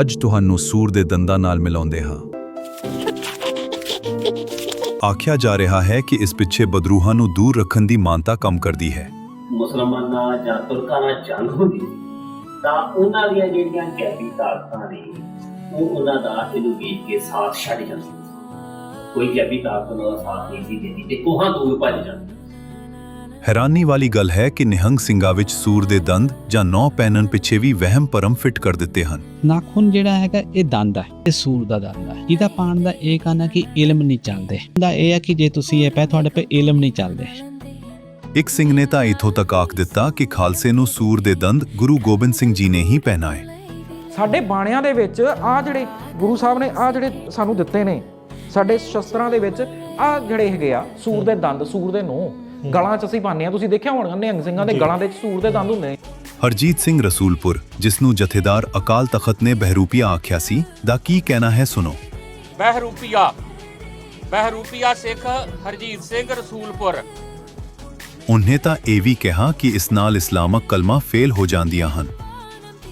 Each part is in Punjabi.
ਅੱਜ ਤੁਹਾਨੂੰ ਸੂਰ ਦੇ ਦੰਦਾਂ ਨਾਲ ਮਿਲਾਉਂਦੇ ਹਾਂ। ਆਖਿਆ ਜਾ ਰਿਹਾ ਹੈ ਕਿ ਇਸ ਪਿੱਛੇ ਬਦਰੂਹਾਂ ਨੂੰ ਦੂਰ ਰੱਖਣ ਦੀ ਮਾਨਤਾ ਕੰਮ ਕਰਦੀ ਹੈ। ਮੁਸਲਮਾਨਾਂ ਜਾਂ ਤੁਰਕਾਂ ਨਾਲ ਜੰਗ ਹੁੰਦੀ ਸੀ, ਤਾਂ ਉਹਨਾਂ ਦੀਆਂ ਜਿਹੜੀਆਂ ਕੈਦੀ ਤਾਕਤਾਂ ਨੇ ਉਹ ਉਹਨਾਂ ਦਾ ਇਹਨੂੰ ਵੇਚ ਕੇ ਸਾਥ ਛੱਡ ਜਾਂਦੀ ਸੀ। ਕੋਈ ਕੈਦੀ ਤਾਕਤ ਉਹਨਾਂ ਦਾ ਸਾਥ ਨਹੀਂ ਸੀ ਦਿੰਦੀ ਤੇ ਕੋਹਾਂ ਦੂਰ ਭੱਜ ਜਾਂਦੀ। ਹੈਰਾਨੀ ਵਾਲੀ ਗੱਲ ਹੈ ਕਿ ਨਿਹੰਗ ਸਿੰਘਾਂ ਵਿੱਚ ਸੂਰ ਦੇ ਦੰਦ ਜਾਂ ਨੌ ਪਹਿਨਣ ਪਿੱਛੇ ਵੀ ਵਹਿਮ ਭਰਮ ਫਿੱਟ ਕਰ ਦਿੱਤੇ ਹਨ। ਨਾਖੂਨ ਜਿਹੜਾ ਹੈਗਾ ਇਹ ਦੰਦ ਹੈ ਇਹ ਸੂਰ ਦਾ ਦੰਦ ਹੈ ਇਹਦਾ ਪਾਣ ਦਾ ਇਹ ਕਹਿਣਾ ਕਿ ਇਲਮ ਨਹੀਂ ਚੱਲਦੇ। ਦਾ ਇਹ ਹੈ ਕਿ ਜੇ ਤੁਸੀਂ ਇਹ ਪੈ ਤੁਹਾਡੇ ਤੇ ਇਲਮ ਨਹੀਂ ਚੱਲਦੇ। ਇੱਕ ਸਿੰਘ ਨੇ ਤਾਂ ਇਥੋਂ ਤੱਕ ਆਖ ਦਿੱਤਾ ਕਿ ਖਾਲਸੇ ਨੂੰ ਸੂਰ ਦੇ ਦੰਦ ਗੁਰੂ ਗੋਬਿੰਦ ਸਿੰਘ ਜੀ ਨੇ ਹੀ ਪਹਿਨਾਏ। ਸਾਡੇ ਬਾਣਿਆਂ ਦੇ ਵਿੱਚ ਆ ਜਿਹੜੇ ਗੁਰੂ ਸਾਹਿਬ ਨੇ ਆ ਜਿਹੜੇ ਸਾਨੂੰ ਦਿੱਤੇ ਨੇ ਸਾਡੇ ਸ਼ਸਤਰਾਂ ਦੇ ਵਿੱਚ ਆ ਜਿਹੜੇ ਹੈਗੇ ਆ ਸੂਰ ਦੇ ਦੰਦ ਸੂਰ ਦੇ ਨੋ ਗਲਾਂ 'ਚ ਅਸੀਂ ਪਾਉਂਦੇ ਆ ਤੁਸੀਂ ਦੇਖਿਆ ਹੋਣਾ ਨਿਹੰਗ ਸਿੰਘਾਂ ਦੇ ਗਲਾਂ ਦੇ ਵਿੱਚ ਸੂਰ ਦੇ ਦੰਦ ਹੁੰਦੇ ਨੇ। ਹਰਜੀਤ ਸਿੰਘ ਰਸੂਲਪੁਰ ਜਿਸ ਨੂੰ ਜਥੇਦਾਰ ਅਕਾਲ ਤਖਤ ਨੇ ਬਹਿਰੂਪੀਆ ਆਖਿਆ ਸੀ ਦਾ ਕੀ ਕਹਿਣਾ ਹੈ ਸੁਣੋ। ਬਹਿਰੂਪੀਆ ਬਹਿਰੂਪੀਆ ਸਿੱਖ ਹਰਜੀਤ ਸਿੰਘ ਰਸੂਲਪੁਰ। ਉਹਨੇ ਤਾਂ ਇਹ ਵੀ ਕਿਹਾ ਕਿ ਇਸ ਨਾਲ ਇਸਲਾਮਕ ਕਲਮਾ ਫੇਲ ਹੋ ਜਾਂਦੀਆਂ ਹਨ।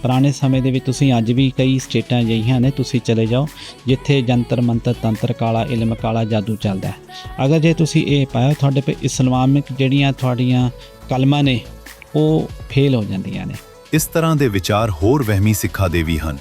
ਪੁਰਾਣੇ ਸਮੇਂ ਦੇ ਵਿੱਚ ਤੁਸੀਂ ਅੱਜ ਵੀ ਕਈ ਸਟੇਟਾਂ ਅਜਿਹੀਆਂ ਨੇ ਤੁਸੀਂ ਚਲੇ ਜਾਓ ਜਿੱਥੇ ਜੰਤਰ ਮੰਤਰ ਤੰਤਰ ਕਾਲਾ ਇਲਮ ਕਾਲਾ ਜਾਦੂ ਚੱਲਦਾ ਹੈ। ਅਗਰ ਜੇ ਤੁਸੀਂ ਇਹ ਪਾਇਓ ਤੁਹਾਡੇ ਤੇ ਇਸਲਾਮਿਕ ਜਿਹੜੀਆਂ ਤੁਹਾਡੀਆਂ ਕਲਮਾਂ ਨੇ ਉਹ ਫੇਲ ਹੋ ਜਾਂਦੀਆਂ ਨੇ। ਇਸ ਤਰ੍ਹਾਂ ਦੇ ਵਿਚਾਰ ਹੋਰ ਵਹਿਮੀ ਸਿੱਖਾਂ ਦੇ ਵੀ ਹਨ।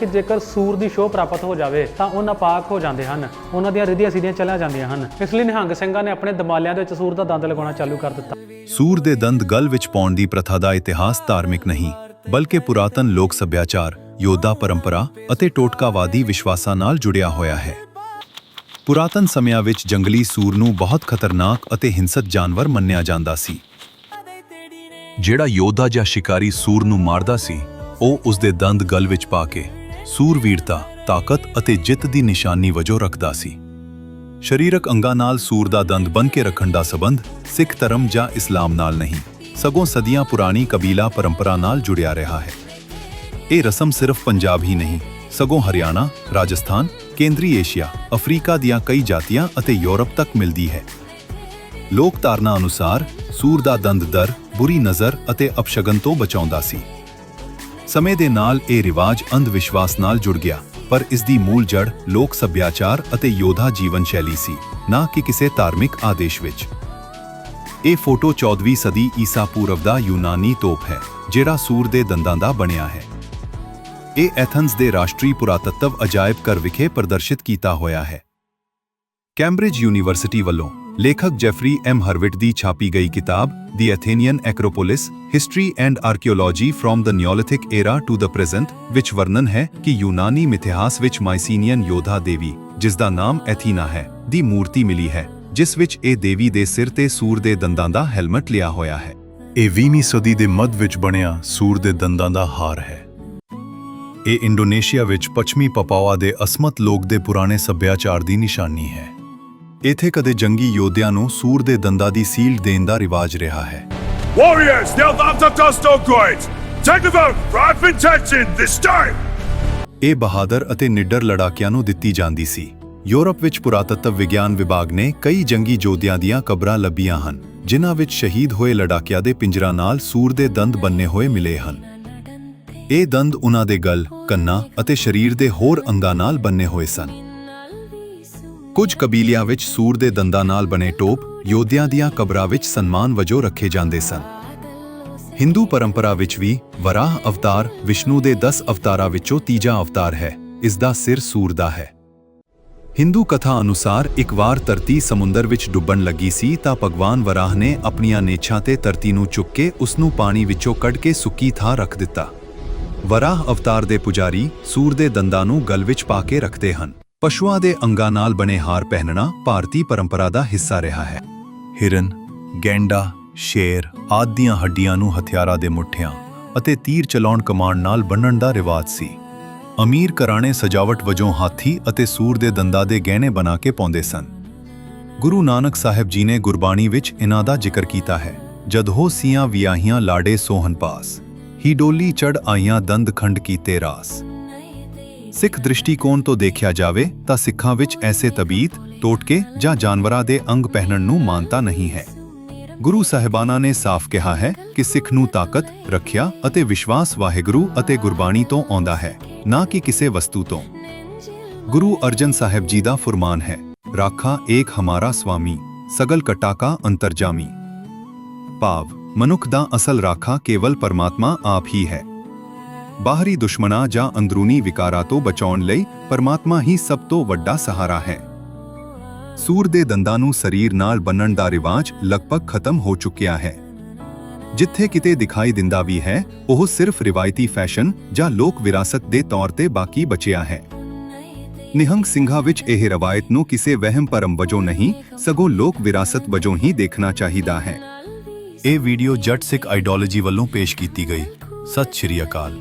ਕਿ ਜੇਕਰ ਸੂਰ ਦੀ ਸ਼ੋਅ ਪ੍ਰਾਪਤ ਹੋ ਜਾਵੇ ਤਾਂ ਉਹ ਨਾਪਾਕ ਹੋ ਜਾਂਦੇ ਹਨ। ਉਹਨਾਂ ਦੀਆਂ ਰਿਧੀਆਂ ਸਿੱਧੀਆਂ ਚਲੀਆਂ ਜਾਂਦੀਆਂ ਹਨ। ਇਸ ਲਈ ਨਿਹੰਗ ਸਿੰਘਾਂ ਨੇ ਆਪਣੇ ਦਮਾਲਿਆਂ ਦੇ ਵਿੱਚ ਸੂਰ ਦਾ ਦੰਦ ਲਗਾਉਣਾ ਚਾਲੂ ਕਰ ਦਿੱਤਾ। ਸੂਰ ਦੇ ਦੰਦ ਗਲ ਵਿੱਚ ਪਾਉਣ ਦੀ ਪ੍ਰਥਾ ਦਾ ਇਤਿਹਾਸ ਧਾਰਮਿਕ ਨਹੀਂ। ਬਲਕਿ ਪੁਰਾਤਨ ਲੋਕ ਸੱਭਿਆਚਾਰ, ਯੋਧਾ ਪਰੰਪਰਾ ਅਤੇ ਟੋਟਕਾਵਾਦੀ ਵਿਸ਼ਵਾਸਾਂ ਨਾਲ ਜੁੜਿਆ ਹੋਇਆ ਹੈ। ਪੁਰਾਤਨ ਸਮਿਆਂ ਵਿੱਚ ਜੰਗਲੀ ਸੂਰ ਨੂੰ ਬਹੁਤ ਖਤਰਨਾਕ ਅਤੇ ਹਿੰਸਕ ਜਾਨਵਰ ਮੰਨਿਆ ਜਾਂਦਾ ਸੀ। ਜਿਹੜਾ ਯੋਧਾ ਜਾਂ ਸ਼ਿਕਾਰੀ ਸੂਰ ਨੂੰ ਮਾਰਦਾ ਸੀ, ਉਹ ਉਸ ਦੇ ਦੰਦ ਗਲ ਵਿੱਚ ਪਾ ਕੇ ਸੂਰਵੀਰਤਾ ਤਾਕਤ ਅਤੇ ਜਿੱਤ ਦੀ ਨਿਸ਼ਾਨੀ ਵਜੋਂ ਰੱਖਦਾ ਸੀ। ਸਰੀਰਕ ਅੰਗਾਂ ਨਾਲ ਸੂਰ ਦਾ ਦੰਦ ਬਨ ਕੇ ਰੱਖਣ ਦਾ ਸਬੰਧ ਸਿੱਖ ਧਰਮ ਜਾਂ ਇਸਲਾਮ ਨਾਲ ਨਹੀਂ। ਸਗੋਂ ਸਦੀਆਂ ਪੁਰਾਣੀ ਕਬੀਲਾ ਪਰੰਪਰਾ ਨਾਲ ਜੁੜਿਆ ਰਿਹਾ ਹੈ। ਇਹ ਰਸਮ ਸਿਰਫ ਪੰਜਾਬ ਹੀ ਨਹੀਂ, ਸਗੋਂ ਹਰਿਆਣਾ, ਰਾਜਸਥਾਨ, ਕੇਂਦਰੀ ਏਸ਼ੀਆ, ਅਫਰੀਕਾ ਦੀਆਂ ਕਈ ਜਾਤੀਆਂ ਅਤੇ ਯੂਰਪ ਤੱਕ ਮਿਲਦੀ ਹੈ। ਲੋਕ ਧਾਰਨਾ ਅਨੁਸਾਰ ਸੂਰ ਦਾ ਦੰਦ ਦਰ, ਬੁਰੀ ਨਜ਼ਰ ਅਤੇ ਅਪਸ਼ਗਨ ਤੋਂ ਬਚਾਉਂਦਾ ਸੀ। ਸਮੇਂ ਦੇ ਨਾਲ ਇਹ ਰਿਵਾਜ ਅੰਧ ਵਿਸ਼ਵਾਸ ਨਾਲ ਜੁੜ ਗਿਆ, ਪਰ ਇਸ ਦੀ ਮੂਲ ਜੜ ਲੋਕ ਸੱਭਿਆਚਾਰ ਅਤੇ ਯੋਧਾ ਜੀਵਨ ਸ਼ੈਲੀ ਸੀ, ਨਾ ਕਿ ਕਿਸੇ ਧਾਰਮਿਕ ਆਦੇਸ਼ ਵਿੱਚ। ਇਹ ਫੋਟੋ 14ਵੀਂ ਸਦੀ ਈਸਾ ਪੂਰਵ ਦਾ ਯੂਨਾਨੀ ਤੋਪ ਹੈ, ਜਿਹੜਾ ਸੂਰ ਦੇ ਦੰਦਾਂ ਦਾ ਬਣਿਆ ਹੈ। ਇਹ ਐਥਨਸ ਦੇ ਰਾਸ਼ਟਰੀ ਪੁਰਾਤੱਤਵ ਅਜਾਇਬ ਘਰ ਵਿਖੇ ਪ੍ਰਦਰਸ਼ਿਤ ਕੀਤਾ ਹੋਇਆ ਹੈ। ਕੈਂਬਰਿਜ ਯੂਨੀਵਰਸਿਟੀ ਵੱਲੋਂ ਲੇਖਕ ਜੈਫਰੀ ਐਮ ਹਰਵਿਟ ਦੀ ਛਾਪੀ ਗਈ ਕਿਤਾਬ ਦੀ Athenian Acropolis, history and archaeology from the Neolithic era to the present ਵਿੱਚ ਵਰਣਨ ਹੈ ਕਿ ਯੂਨਾਨੀ ਮਿਥਿਹਾਸ ਵਿੱਚ ਮਾਈਸੀਨੀਅਨ ਯੋਧਾ ਦੇਵੀ, ਜਿਸ ਦਾ ਨਾਮ ਐਥੀਨਾ ਹੈ, ਦੀ ਮੂਰਤੀ ਮਿਲੀ ਹੈ। ਜਿਸ ਵਿੱਚ ਇਹ ਦੇਵੀ ਦੇ ਸਿਰ ਤੇ ਸੂਰ ਦੇ ਦੰਦਾਂ ਦਾ ਹੈਲਮਟ ਲਿਆ ਹੋਇਆ ਹੈ। ਇਹ 20ਵੀਂ ਸਦੀ ਦੇ ਮੱਧ ਵਿੱਚ ਬਣਿਆ ਸੂਰ ਦੇ ਦੰਦਾਂ ਦਾ ਹਾਰ ਹੈ। ਇਹ ਇੰਡੋਨੇਸ਼ੀਆ ਵਿੱਚ ਪੱਛਮੀ ਪਪਾਵਾ ਦੇ ਅਸਮਤ ਲੋਕ ਦੇ ਪੁਰਾਣੇ ਸੱਭਿਆਚਾਰ ਦੀ ਨਿਸ਼ਾਨੀ ਹੈ। ਇੱਥੇ ਕਦੇ ਜੰਗੀ ਯੋਧਿਆਂ ਨੂੰ ਸੂਰ ਦੇ ਦੰਦਾਂ ਦੀ ਸੀਲ ਦੇਣ ਦਾ ਰਿਵਾਜ ਰਿਹਾ ਹੈ। Warriors, the Alvanta Tostokoids! Take the vote for our intention this time! ਇਹ ਬਹਾਦਰ ਅਤੇ ਨਿਡਰ ਲੜਾਕਿਆਂ ਨੂੰ ਦਿੱਤੀ ਜਾਂਦੀ ਸੀ। ਯੂਰਪ ਵਿੱਚ ਪੁਰਾਤੱਤਵ ਵਿਗਿਆਨ ਵਿਭਾਗ ਨੇ ਕਈ ਜੰਗੀ ਯੋਧਿਆਂ ਦੀਆਂ ਕਬਰਾਂ ਲੱਭੀਆਂ ਹਨ ਜਿਨ੍ਹਾਂ ਵਿੱਚ ਸ਼ਹੀਦ ਹੋਏ ਲੜਾਕਿਆਂ ਦੇ ਪਿੰਜਰਾਂ ਨਾਲ ਸੂਰ ਦੇ ਦੰਦ ਬੰਨੇ ਹੋਏ ਮਿਲੇ ਹਨ। ਇਹ ਦੰਦ ਉਹਨਾਂ ਦੇ ਗਲ, ਕੰਨਾਂ ਅਤੇ ਸਰੀਰ ਦੇ ਹੋਰ ਅੰਗਾਂ ਨਾਲ ਬੰਨੇ ਹੋਏ ਸਨ। ਕੁਝ ਕਬੀਲਿਆਂ ਵਿੱਚ ਸੂਰ ਦੇ ਦੰਦਾਂ ਨਾਲ ਬਣੇ ਟੋਪ ਯੋਧਿਆਂ ਦੀਆਂ ਕਬਰਾਂ ਵਿੱਚ ਸਨਮਾਨ ਵਜੋਂ ਰੱਖੇ ਜਾਂਦੇ ਸਨ। ਹਿੰਦੂ ਪਰੰਪਰਾ ਵਿੱਚ ਵੀ ਵਰਾਹ ਅਵਤਾਰ ਵਿਸ਼ਨੂੰ ਦੇ 10 ਅਵਤਾਰਾਂ ਵਿੱਚੋਂ ਤੀਜਾ ਅਵਤਾਰ ਹੈ ਇਸ ਦਾ ਸਿਰ ਸੂਰ ਦਾ ਹੈ। ਹਿੰਦੂ ਕਥਾ ਅਨੁਸਾਰ ਇੱਕ ਵਾਰ ਧਰਤੀ ਸਮੁੰਦਰ ਵਿੱਚ ਡੁੱਬਣ ਲੱਗੀ ਸੀ ਤਾਂ ਭਗਵਾਨ ਵਰਾਹ ਨੇ ਆਪਣੀਆਂ ਨੇਛਾਂ ਤੇ ਧਰਤੀ ਨੂੰ ਚੁੱਕ ਕੇ ਉਸ ਨੂੰ ਪਾਣੀ ਵਿੱਚੋਂ ਕੱਢ ਕੇ ਸੁੱਕੀ ਥਾਂ ਰੱਖ ਦਿੱਤਾ। ਵਰਾਹ ਅਵਤਾਰ ਦੇ ਪੁਜਾਰੀ ਸੂਰ ਦੇ ਦੰਦਾਂ ਨੂੰ ਗਲ ਵਿੱਚ ਪਾ ਕੇ ਰੱਖਦੇ ਹਨ। ਪਸ਼ੂਆਂ ਦੇ ਅੰਗਾਂ ਨਾਲ ਬਣੇ ਹਾਰ ਪਹਿਨਣਾ ਭਾਰਤੀ ਪਰੰਪਰਾ ਦਾ ਹਿੱਸਾ ਰਿਹਾ ਹੈ। ਹਿਰਨ, ਗੈਂਡਾ, ਸ਼ੇਰ ਆਦਿ ਦੀਆਂ ਹੱਡੀਆਂ ਨੂੰ ਹਥਿਆਰਾਂ ਦੇ ਮੁੱਠਿਆਂ ਅਤੇ ਤੀਰ ਚਲਾਉਣ ਕਮਾਂਡ ਨਾਲ ਬੰਨਣ ਦਾ ਰਿਵਾਜ ਸੀ। ਅਮੀਰ ਘਰਾਣੇ ਸਜਾਵਟ ਵਜੋਂ ਹਾਥੀ ਅਤੇ ਸੂਰ ਦੇ ਦੰਦਾਂ ਦੇ ਗਹਿਣੇ ਬਣਾ ਕੇ ਪਾਉਂਦੇ ਸਨ। ਗੁਰੂ ਨਾਨਕ ਸਾਹਿਬ ਜੀ ਨੇ ਗੁਰਬਾਣੀ ਵਿੱਚ ਇਹਨਾਂ ਦਾ ਜ਼ਿਕਰ ਕੀਤਾ ਹੈ। ਜਦ ਹੋ ਸੀਆਂ ਵਿਆਹੀਆਂ ਲਾੜੇ ਸੋਹਨ ਪਾਸ ਹੀ ਡੋਲੀ ਚੜ ਆਈਆਂ ਦੰਦ ਖੰਡ ਕੀਤੇ ਰਾਸ। ਸਿੱਖ ਦ੍ਰਿਸ਼ਟੀਕੋਣ ਤੋਂ ਦੇਖਿਆ ਜਾਵੇ ਤਾਂ ਸਿੱਖਾਂ ਵਿੱਚ ਐਸੇ ਤਬੀਤ ਟੋਟਕੇ ਜਾਂ ਜਾਨਵਰਾਂ ਦੇ ਅੰਗ ਪਹਿਨਣ ਨੂੰ ਮਾਨਤਾ ਨਹੀਂ ਹੈ। ਗੁਰੂ ਸਾਹਿਬਾਨਾਂ ਨੇ ਸਾਫ਼ ਕਿਹਾ ਹੈ ਕਿ ਸਿੱਖ ਨੂੰ ਤਾਕਤ, ਰੱਖਿਆ ਅਤੇ ਵਿਸ਼ਵਾਸ ਵਾਹਿਗੁਰੂ ਅਤੇ ਗੁਰਬਾਣੀ ਤੋਂ ਆਉਂਦਾ ਹੈ। ਨਾ ਕਿ ਕਿਸੇ ਵਸਤੂ ਤੋਂ ਗੁਰੂ ਅਰਜਨ ਸਾਹਿਬ ਜੀ ਦਾ ਫੁਰਮਾਨ ਹੈ ਰਾਖਾ ਏਕ ਹਮਾਰਾ ਸਵਾਮੀ ਸਗਲ ਕਟਾ ਕਾ ਅੰਤਰਜਾਮੀ ਭਾਵ ਮਨੁੱਖ ਦਾ ਅਸਲ ਰਾਖਾ ਕੇਵਲ ਪਰਮਾਤਮਾ ਆਪ ਹੀ ਹੈ ਬਾਹਰੀ ਦੁਸ਼ਮਣਾਂ ਜਾਂ ਅੰਦਰੂਨੀ ਵਿਕਾਰਾਂ ਤੋਂ ਬਚਾਉਣ ਲਈ ਪਰਮਾਤਮਾ ਹੀ ਸਭ ਤੋਂ ਵੱਡਾ ਸਹਾਰਾ ਹੈ ਸੂਰ ਦੇ ਦੰਦਾਂ ਨੂੰ ਸਰੀਰ ਨਾਲ ਬੰਨਣ ਦਾ ਰਿਵਾਜ ਲਗਭਗ ਖਤਮ ਹੋ ਚੁੱਕਿਆ ਹੈ ਜਿੱਥੇ ਕਿਤੇ ਦਿਖਾਈ ਦਿੰਦਾ ਵੀ ਹੈ, ਉਹ ਸਿਰਫ ਰਿਵਾਇਤੀ ਫੈਸ਼ਨ ਜਾਂ ਲੋਕ ਵਿਰਾਸਤ ਦੇ ਤੌਰ ਤੇ ਬਾਕੀ ਬਚਿਆ ਹੈ। ਨਿਹੰਗ ਸਿੰਘਾਂ ਵਿੱਚ ਇਹ ਰਵਾਇਤ ਨੂੰ ਕਿਸੇ ਵਹਿਮ ਭਰਮ ਵਜੋਂ ਨਹੀਂ, ਸਗੋਂ ਲੋਕ ਵਿਰਾਸਤ ਵਜੋਂ ਹੀ ਦੇਖਣਾ ਚਾਹੀਦਾ ਹੈ। ਇਹ ਵੀਡੀਓ ਜੱਟ ਸਿੱਖ ਆਈਡੀਓਲੋਜੀ ਵੱਲੋਂ ਪੇਸ਼ ਕੀਤੀ ਗਈ। ਸਤਿ ਸ਼੍ਰੀ ਅਕਾਲ।